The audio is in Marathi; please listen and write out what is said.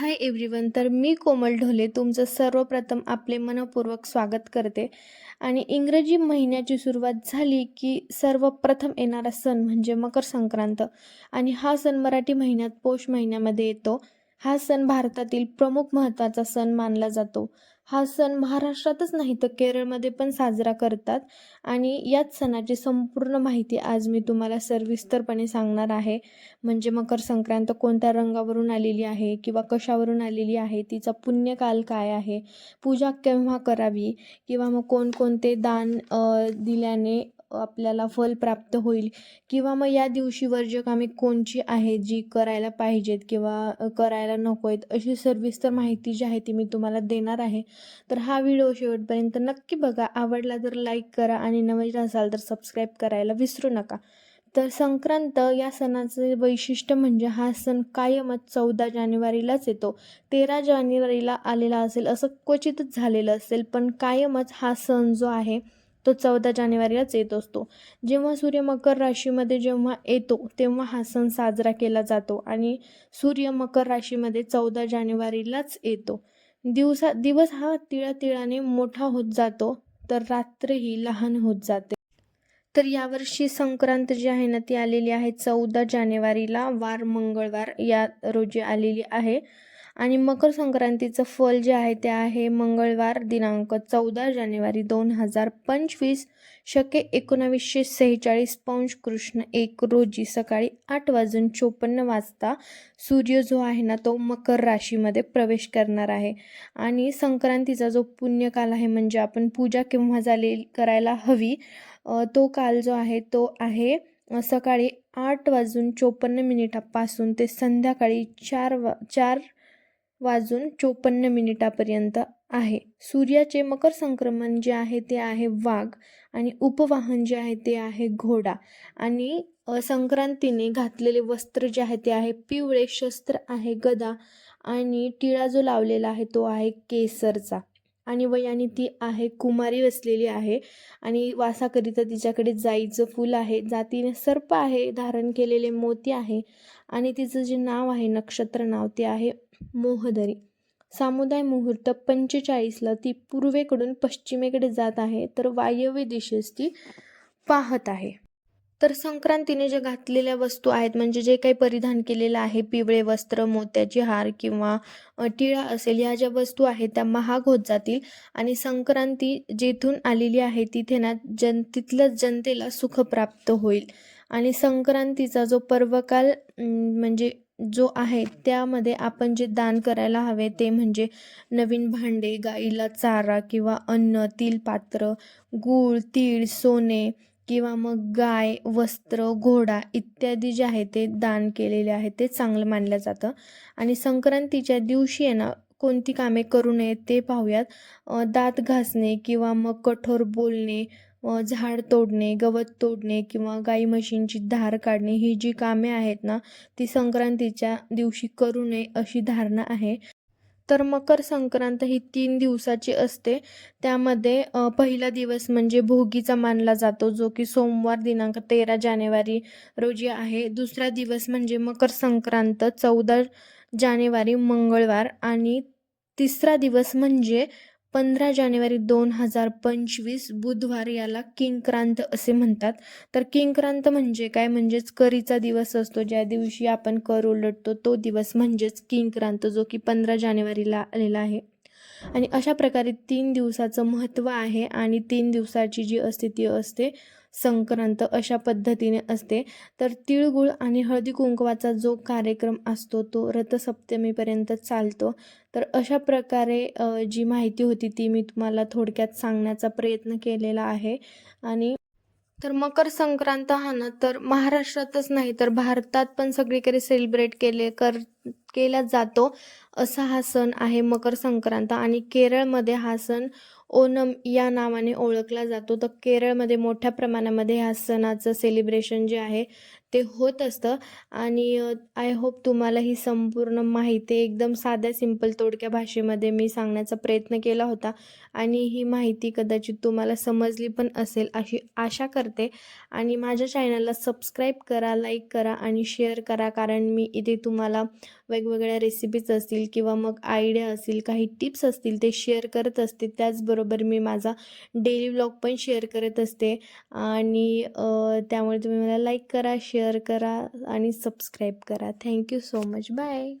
हाय एव्हरीवन तर मी कोमल ढोले तुमचं सर्वप्रथम आपले मनपूर्वक स्वागत करते. आणि इंग्रजी महिन्याची सुरुवात झाली की सर्वप्रथम येणारा सण म्हणजे मकर संक्रांत. आणि हा सण मराठी महिन्यात पौष महिन्यामध्ये येतो. हा सण भारतातील प्रमुख महत्त्वाचा सण मानला जातो. हा सण महाराष्ट्रातच नाही तर केरळमध्ये पण साजरा करतात. आणि याच सणाची संपूर्ण माहिती आज मी तुम्हाला सविस्तरपणे सांगणार आहे. म्हणजे मकर संक्रांत कोणत्या रंगावरून आलेली आहे किंवा कशावरून आलेली आहे तिचा पुण्यकाल काय आहे पूजा केव्हा करावी किंवा मग कोणकोणते दान दिल्याने आपल्याला फल प्राप्त होईल. किंवा मग या दिवशी वर्ज कामे कोणची आहेत जी करायला पाहिजेत किंवा करायला नको आहेत अशी सर्विस्तर माहिती जी आहे ती मी तुम्हाला देणार आहे. तर हा व्हिडिओ शेवटपर्यंत नक्की बघा. आवडला तर लाईक करा आणि नवीन असाल तर सबस्क्राईब करायला विसरू नका. तर संक्रांत या सणाचे वैशिष्ट्य म्हणजे हा सण कायमच चौदा जानेवारीलाच येतो. तेरा जानेवारीला आलेला असेल असं क्वचितच झालेलं असेल पण कायमच हा सण जो आहे तो चौदा जानेवारीलाच येत असतो. जेव्हा सूर्य मकर राशीमध्ये जेव्हा येतो तेव्हा हा सण साजरा केला जातो आणि सूर्य मकर राशीमध्ये चौदा जानेवारीलाच येतो. दिवसा दिवस हा तिळातिळाने मोठा होत जातो तर रात्रही लहान होत जाते. तर यावर्षी संक्रांत जी आहे ना ती आलेली आहे चौदा जानेवारीला वार मंगळवार या रोजी आलेली आहे. आणि मकर संक्रांतीचं फल जे आहे ते आहे मंगळवार दिनांक चौदा जानेवारी दोन हजार पंचवीस. शके एकोणावीसशे सेहेचाळीस पौंश कृष्ण एक रोजी सकाळी आठ वाजून चोपन्न वाजता सूर्य जो आहे ना तो मकर राशीमध्ये प्रवेश करणार आहे. आणि संक्रांतीचा जो पुण्यकाल आहे म्हणजे आपण पूजा केव्हा झाली करायला हवी तो काल जो आहे तो आहे सकाळी आठ वाजून चोपन्न मिनिटापासून ते संध्याकाळी चार वा चार वाजून चोपन्न मिनिटापर्यंत आहे. सूर्याचे मकर संक्रमण जे आहे ते आहे वाघ आणि उपवाहन जे आहे ते आहे घोडा. आणि संक्रांतीने घातलेले वस्त्र जे आहे ते आहे पिवळे शस्त्र आहे गदा आणि टिळा जो लावलेला आहे तो आहे केसरचा. आणि वयाने ती आहे कुमारी वसलेली आहे. आणि वासाकरिता तिच्याकडे जाईचं फूल आहे. जातीने सर्प आहे धारण केलेले मोती आहे. आणि तिचं जे नाव आहे नक्षत्र नाव ते आहे मोहदरी. सामुदाय मुहूर्त पंचेचाळीसला ती पूर्वेकडून पश्चिमेकडे जात आहे तर वायव्य दिशेस ती पाहत आहे. तर संक्रांतीने जे घातलेल्या वस्तू आहेत म्हणजे जे काही परिधान केलेलं आहे पिवळे वस्त्र मोत्याची हार किंवा टिळा असेल ह्या ज्या वस्तू आहेत त्या महाग होत जातील. आणि संक्रांती जिथून आलेली आहे तिथे ना जन तिथल्या जनतेला सुख प्राप्त होईल. आणि संक्रांतीचा जो पर्वकाल म्हणजे जो आहे त्यामध्ये आपण जे दान करायला हवे ते म्हणजे नवीन भांडे गाईला चारा किंवा अन्न तिलपात्र गूळ तीळ सोने किंवा मग गाय वस्त्र घोडा इत्यादी जे आहे ते दान केलेले आहे ते चांगलं मानलं जातं. आणि संक्रांतीच्या दिवशी आहे ना कोणती कामे करू नये ते पाहूयात. दात घासणे किंवा मग कठोर बोलणे झाड तोडणे गवत तोडणे किंवा गाई म्हशींची धार काढणे ही जी कामे आहेत ना ती संक्रांतीच्या दिवशी करू नये अशी धारणा आहे. तर मकर संक्रांत ही तीन दिवसाची असते. त्यामध्ये पहिला दिवस म्हणजे भोगीचा मानला जातो जो की सोमवार दिनांक तेरा जानेवारी रोजी आहे. दुसरा दिवस म्हणजे मकर संक्रांत चौदा जानेवारी मंगळवार आणि तिसरा दिवस म्हणजे पंधरा जानेवारी दोन हजार पंचवीस बुधवार याला किंक्रांत असे म्हणतात. तर किंक्रांत म्हणजे काय? म्हणजेच करीचा दिवस असतो. ज्या दिवशी आपण कर उलटतो तो दिवस म्हणजेच किंक्रांत जो की पंधरा जानेवारीला आलेला आहे. आणि अशा प्रकारे तीन दिवसाचं महत्त्व आहे आणि तीन दिवसाची जी असते ती असते संक्रांत अशा पद्धतीने असते. तर तिळगुळ आणि हळदी कुंकवाचा जो कार्यक्रम असतो तो रथसप्तमीपर्यंत चालतो. तर अशा प्रकारे जी माहिती होती ती मी तुम्हाला थोडक्यात सांगण्याचा प्रयत्न केलेला आहे. आणि तर मकर संक्रांत हा ना तर महाराष्ट्रातच नाही तर भारतात पण सगळीकडे सेलिब्रेट केले कर केला जातो. असा हा सण आहे मकर संक्रांत. आणि केरळमध्ये हा सण ओनम या नावाने ओळखला जातो. तर केरळमध्ये मोठ्या प्रमाणामध्ये ह्या सणाचं सेलिब्रेशन जे आहे ते होत असतं. आणि आय होप तुम्हाला ही संपूर्ण माहिती एकदम साध्या सिंपल तोडक्या भाषेमध्ये मी सांगण्याचा प्रयत्न केला होता. आणि ही माहिती कदाचित तुम्हाला समजली पण असेल अशी आशा करते. आणि माझ्या चॅनलला सबस्क्राईब करा लाईक करा आणि शेअर करा. कारण मी इथे तुम्हाला वेगवेगळ्या रेसिपीज असतील किंवा मग आयडिया असतील काही टिप्स असतील ते शेअर करत असते. त्याचबरोबर मी माझा डेली व्लॉग पण शेअर करत असते. आणि त्यामुळे तुम्ही मला लाईक करा शेअर करा आणि सबस्क्राईब करा. Thank you so much bye